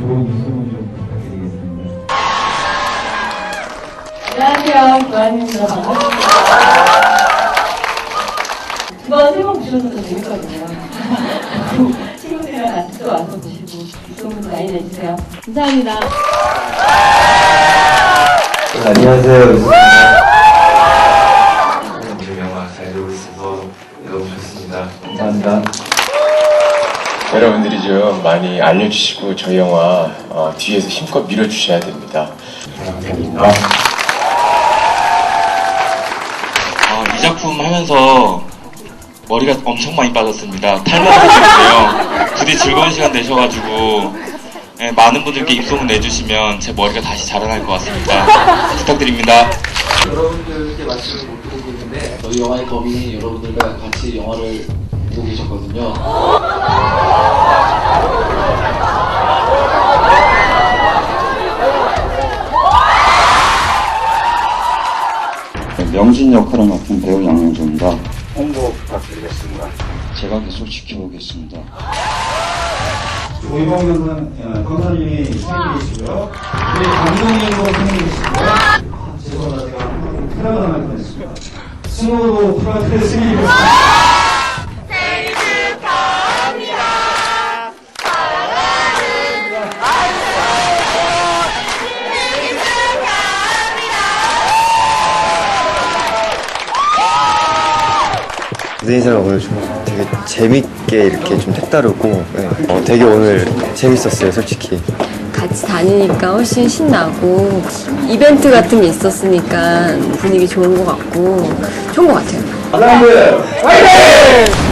소문 좀 부탁드리겠습니다. 안녕하세요. 교환입니다. 반갑습니다. 두 번 세 번 보셔서 재밌거든요. 친구들이랑 같이 또 와서 보시고 소문 많이 내주세요. 감사합니다. 안녕하세요. 오늘 영화 잘 되고 있어서 너무 좋습니다. 감사합니다. 여러분들이 좀 많이 알려주시고 저희 영화 어, 뒤에서 힘껏 밀어주셔야 됩니다. 감사합니다. 아, 이 작품 하면서 머리가 엄청 많이 빠졌습니다. 탈모가 생겼어요. 부디 즐거운 시간 되셔가지고 예, 많은 분들께 입소문 내주시면 제 머리가 다시 자라날 것 같습니다. 부탁드립니다. 여러분들께 말씀을 못 드리고 있는데 저희 영화의 법인이 여러분들과 같이 영화를 보고 계셨거든요. 명진 역할을 맡은 배우 양영조입니다. 홍보 부탁드리겠습니다. 제가 계속 지켜보겠습니다. 오이봉 변호사, 검사님이 생기시고요. 우리 감독님도 생기시고요. 죄송합니다. 제가 프라가 남을 뻔했습니다. 승호도 프라가 생기고 무대인사가 오늘 좀 되게 재밌게 이렇게 좀 색다르고 네. 어, 되게 오늘 재밌었어요 솔직히 같이 다니니까 훨씬 신나고 이벤트 같은 게 있었으니까 분위기 좋은 것 같고 좋은 것 같아요. 화이팅!